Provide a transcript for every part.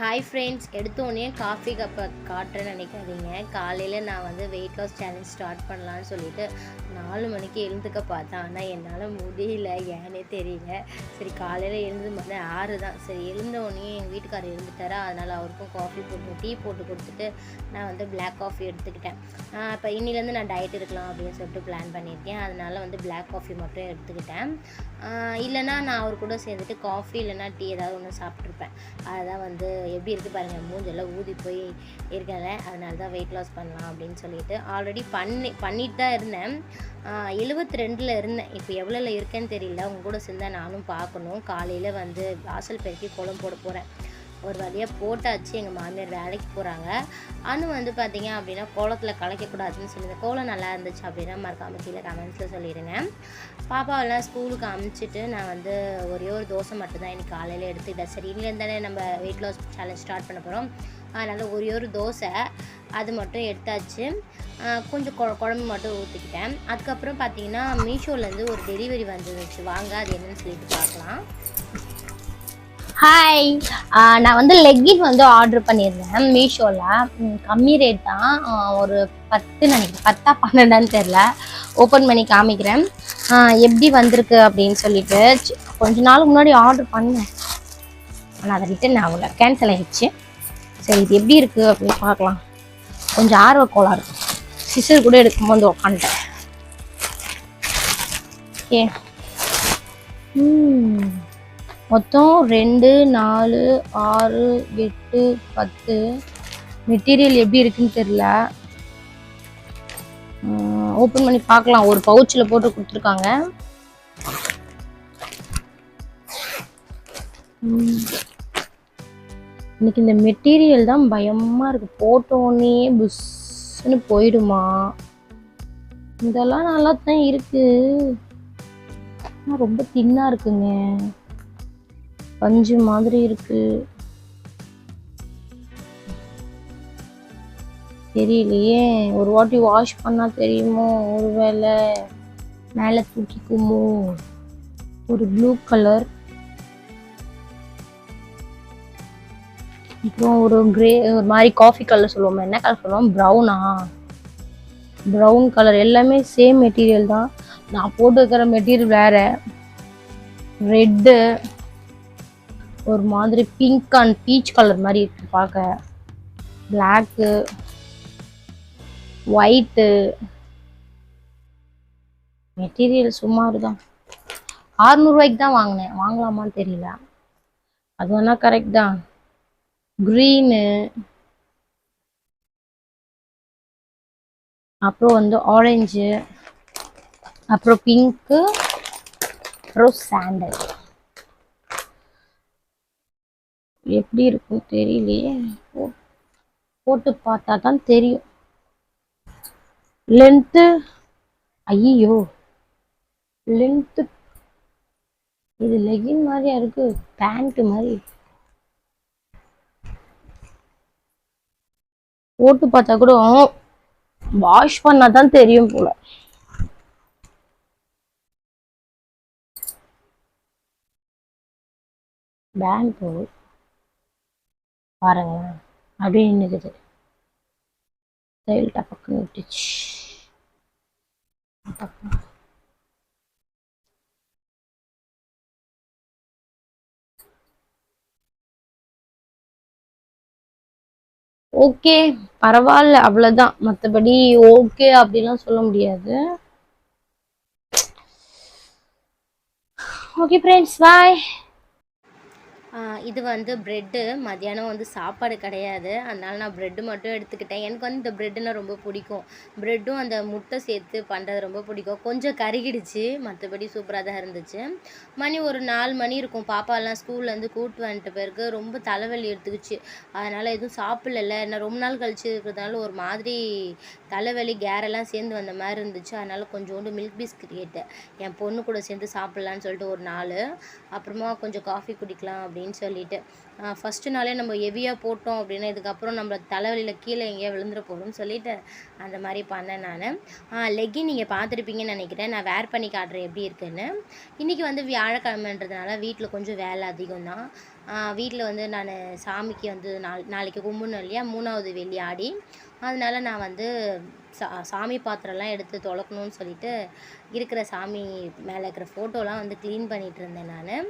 Hi friends எடுத்தோடனே coffee கப்பை காட்டுறேன்னு நினைக்காதீங்க. காலையில் நான் வந்து வெயிட் லாஸ் சேலஞ்ச் ஸ்டார்ட் பண்ணலான்னு சொல்லிட்டு நாலு மணிக்கு எழுந்துக்க பார்த்தேன். ஆனால் என்னால் முடியல. ஏன்னே தெரியல. சரி காலையில் எழுந்து மணி ஆறு தான். சரி எழுந்தோடனே எங்கள் வீட்டுக்காரர் எழுந்துட்டாரா. அதனால் அவருக்கும் காஃபி போட்டு டீ போட்டு கொடுத்துட்டு நான் வந்து பிளாக் காஃபி எடுத்துக்கிட்டேன். இப்போ இன்னிலேருந்து நான் டயட் இருக்கலாம் அப்படின்னு சொல்லிட்டு பிளான் பண்ணியிருக்கேன். அதனால் வந்து பிளாக் காஃபி மட்டும் எடுத்துக்கிட்டேன். இல்லைனா இல்லைன்னா நான் அவர் கூட சேர்ந்துட்டு காஃபி இல்லைன்னா டீ ஏதாவது ஒன்று சாப்பிட்ருப்பேன் அதுதான் வந்து எப்படி இருக்குது பாருங்கள் மூஞ்செல்லாம் ஊதி போய் இருக்கல அதனால தான் வெயிட் லாஸ் பண்ணலாம் அப்படின்னு சொல்லிட்டு ஆல்ரெடி பண்ணி பண்ணிட்டு தான் இருந்தேன். எழுபத்தி ரெண்டில் இருந்தேன். இப்போ எவ்வளோல இருக்கேன்னு தெரியல. உங்க கூட சேர்ந்தா நானும் பார்க்கணும். காலையில் வந்து வாசல் பெருக்கி கோலம் போட போகிறேன் ஒரு வழியாக போட்டாச்சு. எங்கள் மாமியார் வேலைக்கு போகிறாங்க அனு வந்து பார்த்தீங்க அப்படின்னா கோலத்தில் கலைக்கக்கூடாதுன்னு சொல்லியிருந்தேன் கோலம் நல்லா இருந்துச்சு அப்படின்னா மறக்காம கீழே கமெண்ட்ஸில் சொல்லிடுங்க பாப்பாவெல்லாம் ஸ்கூலுக்கு அமுச்சிட்டு நான் வந்து ஒரே ஒரு தோசை மட்டும்தான் இன்றைக்கி காலையில் எடுத்துக்கிட்டேன். சரி இன்னிலேருந்து தானே நம்ம வெயிட் லாஸ் சேலஞ்ச் ஸ்டார்ட் பண்ண போகிறோம் அதனால் ஒரே ஒரு தோசை அது மட்டும் எடுத்தாச்சு. கொஞ்சம் கொ குழம்பு மட்டும் ஊற்றிக்கிட்டேன் அதுக்கப்புறம் பார்த்தீங்கன்னா மீஷோலேருந்து ஒரு டெலிவரி வந்துருந்துச்சு வாங்க அது என்னன்னு சொல்லிட்டு பார்க்கலாம் ஹாய் நான் வந்து லெக்கின் வந்து ஆர்டர் பண்ணியிருந்தேன் மீஷோவில் கம்மி ரேட் தான். ஒரு பத்து நினைக்கிறேன். பத்தா பன்னெண்டான்னு தெரில ஓப்பன் பண்ணி காமிக்கிறேன். எப்படி வந்திருக்கு அப்படின்னு சொல்லிட்டு. கொஞ்ச நாளுக்கு முன்னாடி ஆர்டர் பண்ணேன். ஆனால் அதை ரிட்டன் ஆகல. கேன்சல் ஆகிடுச்சு சரி இது எப்படி இருக்குது அப்படின்னு பார்க்கலாம். கொஞ்சம் ஆர்வ இருக்கும். சிசர் கூட எடுக்கும்போது உக்காந்துட்டேன். ஓகே. ம். மொத்தம் ரெண்டு நாலு ஆறு எட்டு பத்து. மெட்டீரியல் எப்படி இருக்குன்னு தெரில ஓப்பன் பண்ணி பார்க்கலாம். ஒரு பவுச்சில் போட்டு கொடுத்துருக்காங்க. இன்னைக்கு எனக்கு இந்த மெட்டீரியல் தான் பயமாக இருக்குது போட்டோன்னே புஷ்ஷுன்னு போயிடுமா. இதெல்லாம் நல்லா தான் இருக்குது ரொம்ப தின்னாக இருக்குங்க. பஞ்சு மாதிரி இருக்கு. தெரியலையே. ஒரு வாட்டி வாஷ் பண்ணா தெரியுமோ? ஒருவேளை மேலே தூக்கிக்குமோ? ஒரு ப்ளூ கலர் அப்புறம் ஒரு கிரே ஒரு மாதிரி காஃபி கலர் சொல்லுவோம். என்ன கலர் சொல்லுவோம்? ப்ரௌனா ப்ரௌன் கலர் எல்லாமே சேம் மெட்டீரியல் தான். நான் போட்டுருக்கிற மெட்டீரியல் வேற. ரெட்டு ஒரு மாதிரி பிங்க் அண்ட் பீச் கலர் மாதிரி இருக்கு பார்க்க பிளாக்கு ஒயிட்டு மெட்டீரியல் சுமார் தான் ஆறுநூறுவாய்க்கு தான் வாங்கினேன். வாங்கலாமான்னு தெரியல. அது வேணா கரெக்ட் தான். க்ரீனு அப்புறம் வந்து ஆரஞ்சு அப்புறம் பிங்க்கு அப்புறம் சாண்டல் எப்படி இருக்கும் தெரியலையே. போட்டு பார்த்தா தான் தெரியும். லென்த்து ஐயோ லென்த்து இது லெகின் மாதிரியா இருக்கு? பேண்ட் மாதிரி. போட்டு பார்த்தா கூட வாஷ் பண்ணா தான் தெரியும் போல. பேண்ட் பாருங்க. அப்படியே நின்னுக்குது. தையல் டப்பக்குன்னு விட்டுச்சு. ஓகே பரவாயில்ல அவ்வளோதான் மற்றபடி ஓகே அப்படிலாம் சொல்ல முடியாது. ஓகே ஃப்ரெண்ட்ஸ் பாய் இது வந்து ப்ரெட்டு மத்தியானம் வந்து சாப்பாடு கிடையாது. அதனால் நான் ப்ரெட்டு மட்டும் எடுத்துக்கிட்டேன். எனக்கு வந்து இந்த ப்ரெட்டுனா ரொம்ப பிடிக்கும். ப்ரெட்டும் அந்த முட்டை சேர்த்து பண்ணுறது ரொம்ப பிடிக்கும். கொஞ்சம் கருகிடுச்சு. மற்றபடி சூப்பராக தான் இருந்துச்சு. மணி ஒரு நாலு மணி இருக்கும். பாப்பாலாம் ஸ்கூல்லேருந்து கூட்டு வந்துட்ட பிறகு ரொம்ப தலைவலி எடுத்துக்கிச்சு. அதனால் எதுவும் சாப்பிடல நான் ரொம்ப நாள் கழிச்சு இருக்கிறதுனால ஒரு மாதிரி தலைவலி கேரெல்லாம் சேர்ந்து வந்த மாதிரி இருந்துச்சு. அதனால் கொஞ்சோண்டு மில்க் பிஸ்கட் கேட்டேன். என் பொண்ணு கூட சேர்ந்து சாப்பிட்லான்னு சொல்லிட்டு ஒரு நாள் அப்புறமா கொஞ்சம் காஃபி குடிக்கலாம் அப்படின்னு அப்படின்னு சொல்லிட்டு. ஃபஸ்ட்டு நாளே நம்ம ஹெவியாக போட்டோம் அப்படின்னா இதுக்கப்புறம் நம்ம தலைவலியில் கீழே எங்கேயோ விழுந்துட போகிறோம்னு சொல்லிட்டு அந்த மாதிரி பண்ணேன் நான். லெக்கின் நீங்கள் பார்த்துருப்பீங்கன்னு நினைக்கிறேன். நான் வேர் பண்ணி காட்டுறேன் எப்படி இருக்குன்னு. இன்றைக்கி வந்து வியாழக்கிழமைன்றதுனால வீட்டில் கொஞ்சம் வேலை அதிகம் தான் வீட்டில் வந்து நான் சாமிக்கு வந்து நாள் நாளைக்கு கும்பிடணும் இல்லையா? மூணாவது வெள்ளி ஆடி. அதனால நான் வந்து சா சாமி பாத்திரம்லாம் எடுத்து துலக்கணும்னு சொல்லிட்டு இருக்கிற சாமி மேலே இருக்கிற ஃபோட்டோலாம் வந்து க்ளீன் பண்ணிகிட்டு இருந்தேன் நான்.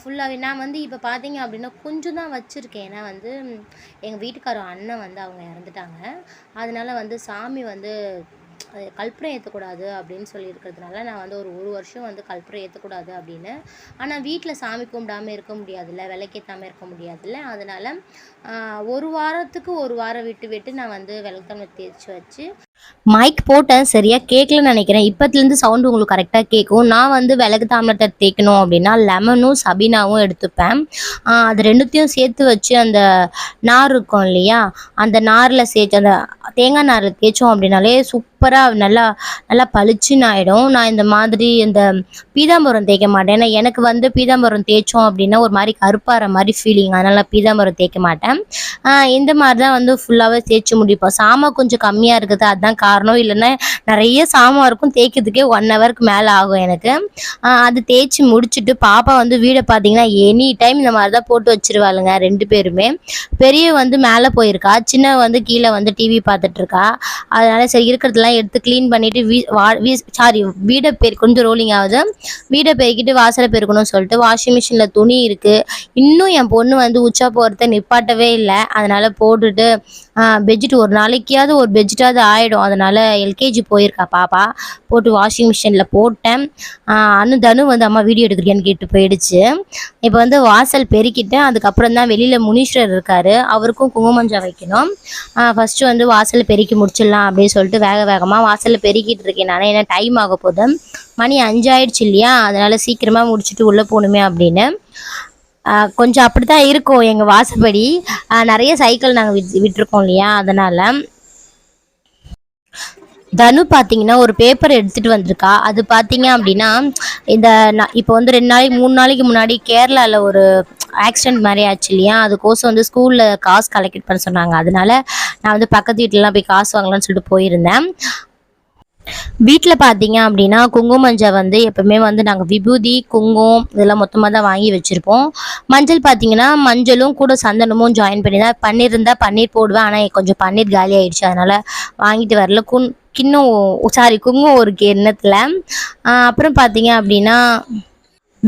ஃபுல்லாகவே நான் வந்து இப்போ பார்த்தீங்க அப்படின்னா கொஞ்சம் தான் வச்சுருக்கேன். ஏன்னா வந்து எங்கள் வீட்டுக்காரர் அண்ணன் வந்து அவங்க இறந்துட்டாங்க. அதனால வந்து சாமி வந்து கற்பூரம் ஏற்றக்கூடாது அப்படின்னு சொல்லி இருக்கிறதுனால நான் வந்து ஒரு ஒரு வருஷம் வந்து கற்பூரம் ஏற்றக்கூடாது அப்படின்னு. ஆனால் வீட்டில் சாமி கும்பிடாம இருக்க முடியாதுல்ல விளக்கேற்றாம இருக்க முடியாதுல்ல. அதனால் ஒரு வாரத்துக்கு ஒரு வாரம் விட்டு விட்டு நான் வந்து விளக்கணை தேய்ச்சி வச்சு மைக் போட்டேன் சரியாக கேட்கலன்னு நினைக்கிறேன். இப்போத்துலேருந்து சவுண்டு உங்களுக்கு கரெக்டாக கேட்கும் நான் வந்து விளக்கு தாமரத்தை தேய்க்கணும் அப்படின்னா லெமனும் சபீனாவும் எடுத்துப்பேன். அது ரெண்டுத்தையும் சேர்த்து வச்சு அந்த நார் இருக்கும் இல்லையா? அந்த நாரில் சேர்த்து அந்த தேங்காய் நாரில் தேய்ச்சோம் அப்படின்னாலே சூப்பராக நல்லா நல்லா பளிச்சுன்னு ஆகிடும் நான் இந்த மாதிரி இந்த பீதாம்பரம் தேய்க்க மாட்டேன். ஏன்னா எனக்கு வந்து பீதாம்பரம் தேய்ச்சோம் அப்படின்னா ஒரு மாதிரி கருப்பாகிற மாதிரி ஃபீலிங் அதனால் பீதாம்பரம் தேய்க்க மாட்டேன். இந்த மாதிரி தான் வந்து ஃபுல்லாகவே தேய்ச்சி முடிப்போம். சாமான் கொஞ்சம் கம்மியாக இருக்குது. அதுதான் காரணம். இல்லைன்னா நிறைய சாமான் இருக்கும். தேய்க்கிறதுக்கே ஒன் ஹவருக்கு மேலே ஆகும் எனக்கு. அது தேய்ச்சி முடிச்சுட்டு பாப்பா வந்து வீடை பார்த்தீங்கன்னா எனி டைம் இந்த மாதிரி தான் போட்டு வச்சிருவாளுங்க ரெண்டு பேருமே. பெரிய வந்து மேலே போயிருக்கா. சின்ன வந்து கீழே வந்து டிவி பார்த்து இருக்கா அதனால சரி இருக்கிறதெல்லாம் எடுத்து க்ளீன் பண்ணிட்டு வீ வா வீ சாரி வீடை பெரு கொஞ்சம் ரோலிங் ஆகுது. வீடை பெருக்கிட்டு வாசலை பெருக்கணும்னு சொல்லிட்டு வாஷிங் மிஷினில் துணி இருக்குது இன்னும் என் பொண்ணு வந்து உச்சா போகிறத நிப்பாட்டவே இல்லை. அதனால் போட்டுட்டு பெட்ஷீட் ஒரு நாளைக்காவது ஒரு பெட்ஷீட்டாவது ஆகிடும் அதனால் எல்கேஜி போயிருக்கா பாப்பா. போட்டு வாஷிங் மிஷினில் போட்டேன். ஆஹ் அனு தனு வந்து அம்மா வீடியோ எடுக்கிறியான்னு கேட்டு போயிடுச்சு. இப்போ வந்து வாசல் பெருக்கிட்டேன். அதுக்கப்புறம் தான் வெளியில் முனீஸ்வரர் இருக்கார். அவருக்கும் குங்குமஞ்சா வைக்கணும். ஃபஸ்ட்டு வந்து வாசல் பெருக்கி முடிச்சிடலாம் அப்படின்னு சொல்லிட்டு வேக வேகமாக வாசலில் பெருக்கிட்டு இருக்கேன் நான். ஏன்னா டைம் ஆக போகுது. மணி அஞ்சு ஆயிடுச்சு இல்லையா? அதனால் சீக்கிரமாக முடிச்சுட்டு உள்ளே போகணுமே அப்படின்னு. கொஞ்சம் அப்படி தான் இருக்கும் எங்கள் வாசப்படி. நிறைய சைக்கிள் நாங்கள் விட் விட்டுருக்கோம் இல்லையா? அதனால். தனு பார்த்தீங்கன்னா ஒரு பேப்பர் எடுத்துகிட்டு வந்திருக்கா. அது பார்த்தீங்க அப்படின்னா இந்த நான் இப்போ வந்து ரெண்டு நாளைக்கு மூணு நாளைக்கு முன்னாடி கேரளாவில் ஒரு ஆக்சிடென்ட் மாதிரி ஆச்சு இல்லையா? அதுக்கோசம் வந்து ஸ்கூலில் காசு கலெக்ட் பண்ண சொன்னாங்க. அதனால நான் வந்து பக்கத்து வீட்டிலலாம் போய் காசு வாங்கலாம்னு சொல்லிட்டு போயிருந்தேன். வீட்டில் பார்த்தீங்க அப்படின்னா குங்கும மஞ்சள் வந்து எப்பவுமே வந்து நாங்கள் விபூதி குங்குமம் இதெல்லாம் மொத்தமாக தான் வாங்கி வச்சுருப்போம். மஞ்சள் பார்த்தீங்கன்னா மஞ்சளும் கூட சந்தனமும் ஜாயின் பண்ணி தான் பன்னீர் இருந்தால் பன்னீர் போடுவேன் ஆனால் கொஞ்சம் பன்னீர் காலி ஆயிடுச்சு அதனால் வாங்கிட்டு வரல. குன் கிண்ணம் சாரி குங்குமம் ஒரு கிண்ணத்தில். அப்புறம் பார்த்தீங்க அப்படின்னா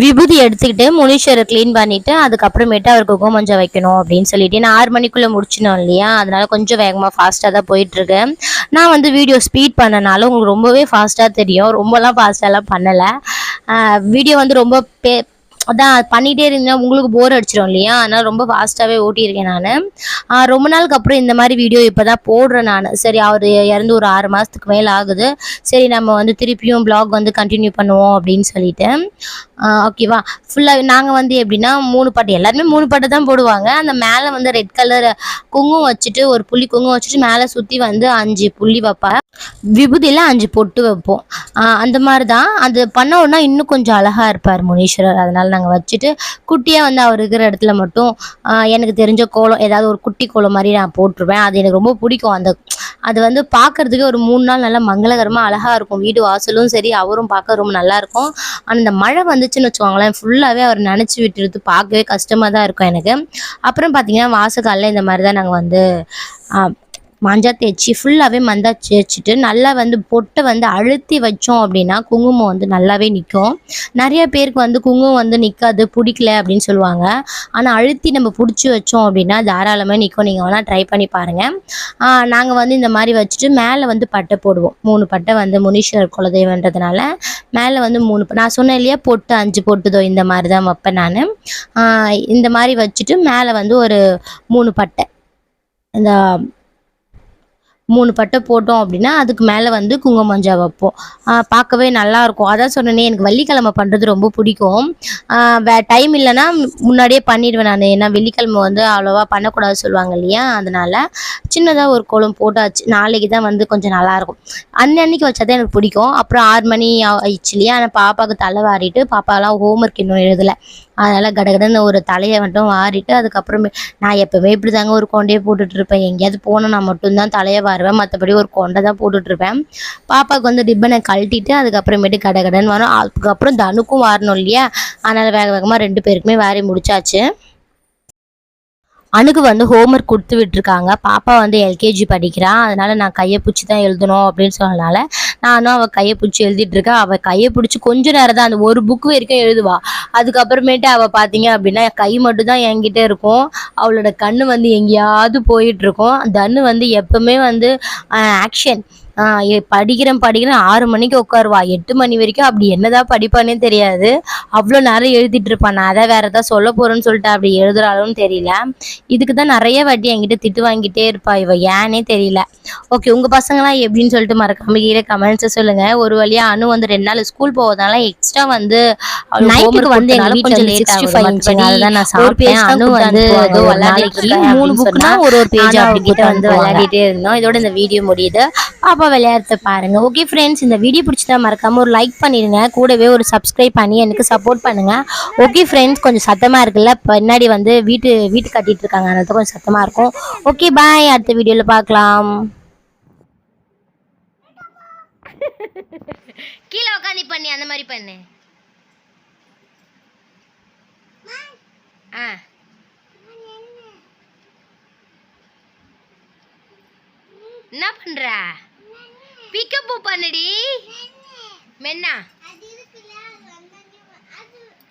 விபூதி எடுத்துக்கிட்டு முனீஸ்வரை க்ளீன் பண்ணிவிட்டு அதுக்கப்புறமேட்டு அவருக்கு குங்குமஞ்சா வைக்கணும் அப்படின்னு சொல்லிட்டு. நான் ஆறு மணிக்குள்ளே முடிச்சினோம் இல்லையா? அதனால கொஞ்சம் வேகமாக ஃபாஸ்ட்டாக தான் போயிட்டுருக்கு. நான் வந்து வீடியோ ஸ்பீட் பண்ணனால உங்களுக்கு ரொம்பவே ஃபாஸ்ட்டாக தெரியும். ரொம்பலாம் ஃபாஸ்ட்டாலாம் பண்ணலை. வீடியோ வந்து ரொம்ப பே அதான் பண்ணிகிட்டே இருந்தேன் உங்களுக்கு போர் அடிச்சிடும் இல்லையா? அதனால் ரொம்ப ஃபாஸ்ட்டாகவே ஓட்டியிருக்கேன் நான். ரொம்ப நாளுக்கு அப்புறம் இந்த மாதிரி வீடியோ இப்போ தான் போடுறேன் நான். சரி அவர் இறந்து ஒரு ஆறு மாதத்துக்கு மேலே ஆகுது. சரி நம்ம வந்து திருப்பியும் ப்ளாக் வந்து கண்டினியூ பண்ணுவோம் அப்படின்னு சொல்லிட்டு. ஓகேவா ஃபுல்லாக நாங்கள் வந்து எப்படின்னா மூணு பாட்டு. எல்லாருமே மூணு பாட்டு தான் போடுவாங்க. அந்த மேலே வந்து ரெட் கலர் குங்குமம் வச்சுட்டு ஒரு புள்ளி குங்குமம் வச்சுட்டு மேலே சுற்றி வந்து அஞ்சு புள்ளி வைப்பா. விபூதியில் அஞ்சு பொட்டு வைப்போம். அந்த மாதிரி தான். அது பண்ண உடனே இன்னும் கொஞ்சம் அழகாக இருப்பார் முனீஸ்வரர். அதனால் நாங்கள் வச்சுட்டு குட்டியாக வந்து அவர் இருக்கிற இடத்துல மட்டும் எனக்கு தெரிஞ்ச கோலம் ஏதாவது ஒரு குட்டி கோலம் மாதிரி நான் போட்டுருவேன். அது எனக்கு ரொம்ப பிடிக்கும். அந்த அது வந்து பார்க்கறதுக்கே ஒரு மூணு நாள் நல்லா மங்களகரமாக அழகாக இருக்கும். வீடு வாசலும் சரி அவரும் பார்க்க ரொம்ப நல்லாயிருக்கும் ஆனால் இந்த மழை வந்துச்சுன்னு வச்சுக்கோங்களேன் ஃபுல்லாகவே அவர் நினச்சி விட்டுறது பார்க்கவே கஷ்டமாக தான் இருக்கும் எனக்கு. அப்புறம் பார்த்தீங்கன்னா வாசக்காலில் இந்த மாதிரி தான் நாங்கள் வந்து மஞ்சள் மஞ்சா தேய்ச்சி ஃபுல்லாகவே மஞ்சள் தேய்ச்சிட்டு நல்லா வந்து பொட்டை வந்து அழுத்தி வச்சோம் அப்படின்னா குங்குமம் வந்து நல்லாவே நிற்கும் நிறைய பேருக்கு வந்து குங்குமம் வந்து நிற்காது பிடிக்கல அப்படின்னு சொல்லுவாங்க. ஆனால் அழுத்தி நம்ம பிடிச்சி வச்சோம் அப்படின்னா தாராளமாக நிற்கும் நீங்கள் வேணால் ட்ரை பண்ணி பாருங்கள் நாங்கள் வந்து இந்த மாதிரி வச்சுட்டு மேலே வந்து பட்டை போடுவோம். மூணு பட்டை வந்து முனீஸ்வரர் குலதெய்வன்றதுனால மேலே வந்து மூணு நான் சொன்னேன் இல்லையா பொட்டு அஞ்சு பொட்டுதோ இந்த மாதிரி தான் வைப்பேன் நான். இந்த மாதிரி வச்சுட்டு மேலே வந்து ஒரு மூணு பட்டை. இந்த மூணு பட்டை போட்டோம் அப்படின்னா அதுக்கு மேலே வந்து குங்குமஞ்சா வைப்போம். பார்க்கவே நல்லாயிருக்கும். அதான் சொன்னேனே எனக்கு வெள்ளிக்கிழமை பண்ணுறது ரொம்ப பிடிக்கும். வே டைம் இல்லைன்னா முன்னாடியே பண்ணிடுவேன் நான். ஏன்னா வெள்ளிக்கிழமை வந்து அவ்வளோவா பண்ணக்கூடாது சொல்லுவாங்க இல்லையா? அதனால சின்னதாக ஒரு கோலம் போட்டாச்சு. நாளைக்கு தான் வந்து கொஞ்சம் நல்லாயிருக்கும். அன்னன்னைக்கு வச்சா தான் எனக்கு பிடிக்கும். அப்புறம் ஆறு மணி ஆயிடுச்சு இல்லையா? ஆனால் பாப்பாவுக்கு தலை வாரிட்டு பாப்பாலாம் ஹோம்ஒர்க் இன்னும் எழுதலை. அதனால் கடகடன்னு ஒரு தலையை மட்டும் வாரிட்டு அதுக்கப்புறமே நான் எப்போவுமே இப்படி தாங்க ஒரு கொண்டையை போட்டுட்ருப்பேன் எங்கேயாவது போனால் நான் மட்டும்தான் தலையை வாருவேன். மற்றபடி ஒரு கொண்டை தான் போட்டுட்டு இருப்பேன். பாப்பாவுக்கு வந்து ரிப்பனை கழட்டிட்டு அதுக்கப்புறமேட்டு கடகடன்னு வரும். அதுக்கப்புறம் தனுக்கும் வாரணும் இல்லையா? அதனால் வேக வேகமாக ரெண்டு பேருக்குமே வாரி முடிச்சாச்சு. அணுக்கு வந்து ஹோம்ஒர்க் கொடுத்து விட்டுருக்காங்க. பாப்பா வந்து எல்கேஜி படிக்கிறான் அதனால் நான் கையை பிடிச்சி தான் எழுதணும் அப்படின்னு சொன்னனால நானும் அவள் கையை பிடிச்சி எழுதிட்டு இருக்கேன் அவள் கையை பிடிச்சி கொஞ்ச நேரம் தான் அந்த ஒரு புக் வரைக்கும் எழுதுவா. அதுக்கப்புறமேட்டு அவள் பார்த்தீங்க அப்படின்னா கை மட்டும் தான் என்கிட்ட இருக்கும். அவளோட கண்ணு வந்து எங்கேயாவது போயிட்டு இருக்கும். தன்னு வந்து எப்பவுமே வந்து ஆக்ஷன் படிக்கிறேன் படிக்கிறேன் ஆறு மணிக்கு உட்காருவா. எட்டு மணி வரைக்கும் அப்படி என்னதான் படிப்பானே தெரியாது. அவ்வளோ நேரம் எழுதிட்டு இருப்பான் நான் அதை வேற ஏதாவது சொல்ல போறேன்னு சொல்லிட்டு அப்படி எழுதுறாளுன்னு தெரியல. இதுக்கு தான் நிறைய வாட்டி என்கிட்ட திட்டு வாங்கிட்டே இருப்பா இவ. ஏனே தெரியல. ஓகே உங்க பசங்களாம் எப்படின்னு சொல்லிட்டு மறக்காம கீழே கமெண்ட்ஸ் சொல்லுங்க. ஒரு வழியா அனு வந்து ரெண்டு நாள் ஸ்கூல் போவதால எக்ஸ்ட்ரா வந்து நைட்டுக்கு வந்து எங்க வீட்டுல லேட் ஆகும் அதுதான் நான் சாப்பிட்டேன். அனு வந்து ஏதோ விளையாடிட்டு மூணு புக்னா ஒரு ஒரு பேஜ் அப்படிக்கிட்ட வந்து விளையாடிட்டே இருந்தோம். இதோட இந்த வீடியோ முடியுது. பாப்பா விளையாடுறத பாருங்க. ஓகே ஃப்ரெண்ட்ஸ் இந்த வீடியோ பிடிச்சதா மறக்காம ஒரு லைக் பண்ணிடுங்க. கூடவே ஒரு சப்ஸ்கிரைப் பண்ணி எனக்கு சப்போர்ட் பண்ணுங்க. ஓகே ஃப்ரெண்ட்ஸ் கொஞ்சம் சத்தமா இருக்குல்ல? பின்னாடி வந்து வீட்டு வீட்டு கட்டிட்டு இருக்காங்க. அதனால கொஞ்சம் சத்தமா இருக்கும். ஓகே பாய் அடுத்த வீடியோல பார்க்கலாம். கீழே உட்காந்து பண்ணி அந்த மாதிரி பண்ணு. ஆ. என்ன பண்ணுற பிக்கப்பு பண்ணுடி. மென்னா.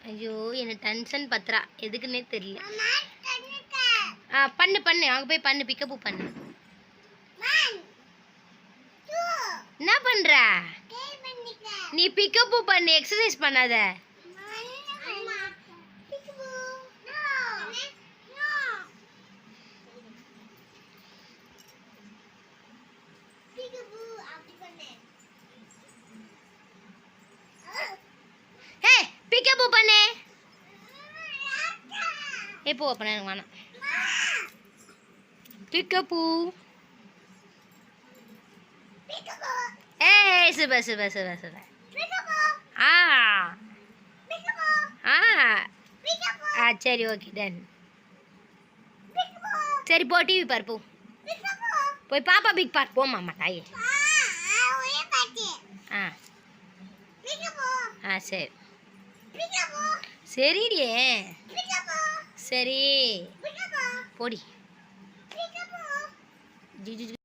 ஐயோ எனக்கு டென்ஷன் பத்துறா. எதுக்குன்னே தெரியல. ஆ பண்ணு பண்ணு. அங்கே போய் பண்ணு பிக்கப்பு பண்ணு. என்ன பண்ற? நீ பிக்கப்பு பண்ணு எக்ஸசைஸ் பண்ணாத ஹே பிக்கப்பு பண்ணு எப்போ பண்ண எனக்கு வேணாம். பிக்கப்பு. ஏய் சூப்பர் சூப்பர் சூப்பர் சூப்பர் ஆ. ஆ. ஆ சரி ஓகே டன் சரி போ டிவி பார் போ. போய் பாப்பா பிக் பார் போமா அம்மா தாயே. ஆ. ஆ சரி. சரிடியே சரி. போடி. ஜி, ஜி, ஜி.